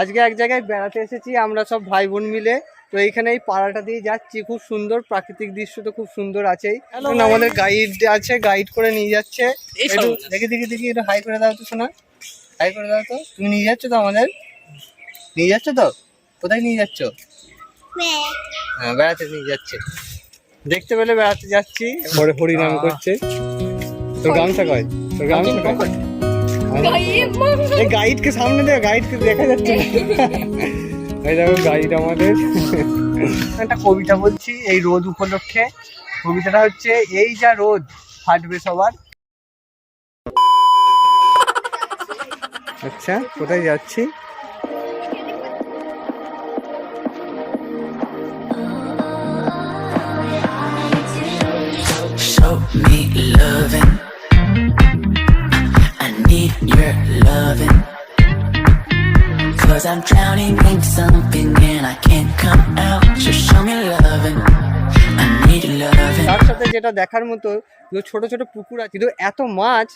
আজকে এক জায়গায় বেড়াতে এসেছি আমরা সব ভাই বোন মিলে। তো এইখানে এই পাড়াটা দিয়ে যাচ্ছি খুব সুন্দর প্রাকৃতিক দৃশ্য তো খুব সুন্দর আছেই। এখন আমাদের গাইড আছে গাইড করে নিয়ে যাচ্ছে। একটু দেখি দেখি দেখি একটু হাই করে দাও তো শোনা হাই করে দাও তো। তুমি নিয়ে যাচ্ছ তো আমাদের? নিয়ে যাচ্ছ তো? কোথায় নিয়ে যাচ্ছ? হ্যাঁ বেড়াতে নিয়ে যাচ্ছে। দেখতে পেলে বেড়াতে যাচ্ছি। পরে হরিনাম করছে। তোর গামছা কয়? এই গাইডকে সামনে দে গাইডকে দেখা যাচ্ছে। না এই দেখো গাইড আমাদের। একটা কবিতা বলছি এই রোদ উপলক্ষে। কবিতাটা হচ্ছে এই যা রোদ ফাটবে সবার। আচ্ছা কোথায় যাচ্ছি? Show me loving. Your loving. Cause I'm drowning in something and I can't come out. Just show me loving. তার সাথে যেটা দেখার মতো, যে ছোট ছোট পুকুর আছে, কিন্তু এত মাছ,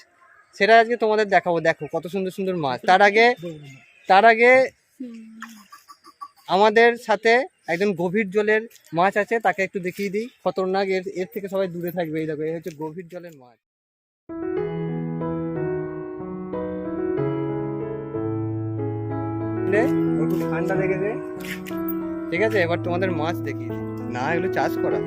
সেটা আজকে তোমাদের দেখাবো দেখো কত সুন্দর সুন্দর মাছ তার আগে তার আগে আমাদের সাথে একজন গভীর জলের মাছ আছে, তাকে একটু দেখিয়ে দিই খতরনাক, এর এর থেকে সবাই দূরে থাকবে এই দেখো, এই হচ্ছে গভীর জলের মাছ নে, ওর খুব ঠান্ডা লেগেছে। ঠিক আছে এবার তোমাদের মাছ দেখি না এগুলো চাষ করা।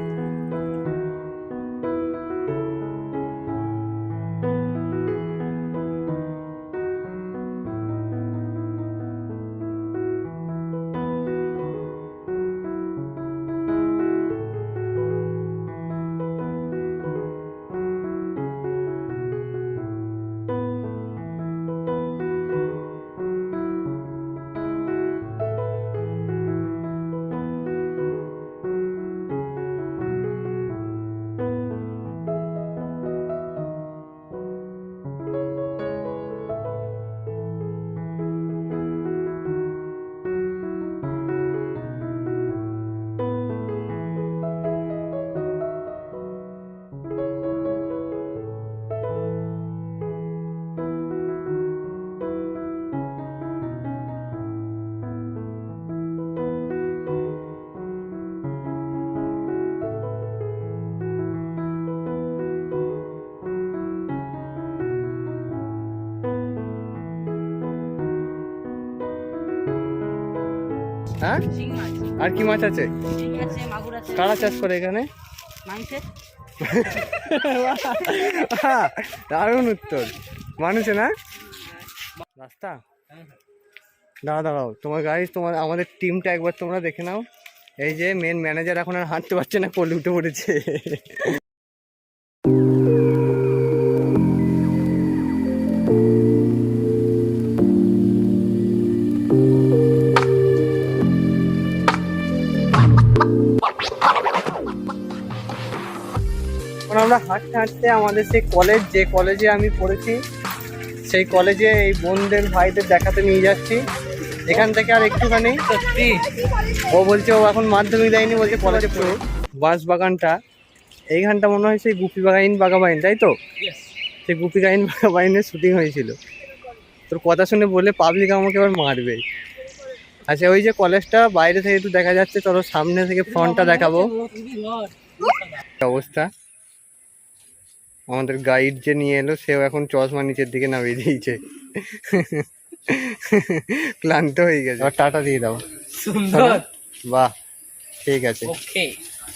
হ্যাঁ আর কি মাছ আছে? কারা চাষ করে এখানে? দারুণ উত্তর। মানুষে না? রাস্তা? দাঁড়া দাঁড়াও। তোমার গাড়ি তোমার আমাদের টিমটা একবার তোমরা দেখে নাও। এই যে মেন ম্যানেজার এখন আর হাঁটতে পারছে না, কোলে উঠে পড়েছে। আমরা হাঁটতে হাঁটতে আমাদের সেই কলেজ যে কলেজে আমি পড়েছি সেই কলেজে এই বোনদের ভাইদের দেখাতে নিয়ে যাচ্ছি। এখান থেকে আর একটুখানি সত্যি? ও বলছে ও এখন মাধ্যমিক দেয়নি বলছে কলেজে পড়ো। বাঁশ বাগানটা এইখানটা মনে হয় সেই গুপি বাগাইন বাগাবাইন তাই তো? সেই গুপি গাইন বাগাবাইনের শুটিং হয়েছিল। তোর কথা শুনে বলে পাবলিক আমাকে এবার মারবে। আচ্ছা ওই যে কলেজটা বাইরে থেকে একটু দেখা যাচ্ছে তোর সামনে থেকে ফ্রন্টটা দেখাবো। অবস্থা? আমাদের গাইড যে নিয়ে এলো সেও এখন চশমা নিচের দিকে নামিয়ে দিয়েছে। ক্লান্ত হয়ে গেছে। আর টাটা দিয়ে দাও। সুন্দর। বাহ ঠিক আছে।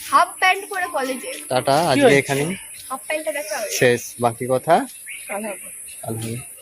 হাফ প্যান্ট পরে কলেজে টাটা আজকে এখানে হাফ প্যান্টটা দেখা শেষ বাকি কথা? কাল হবে। কাল হবে।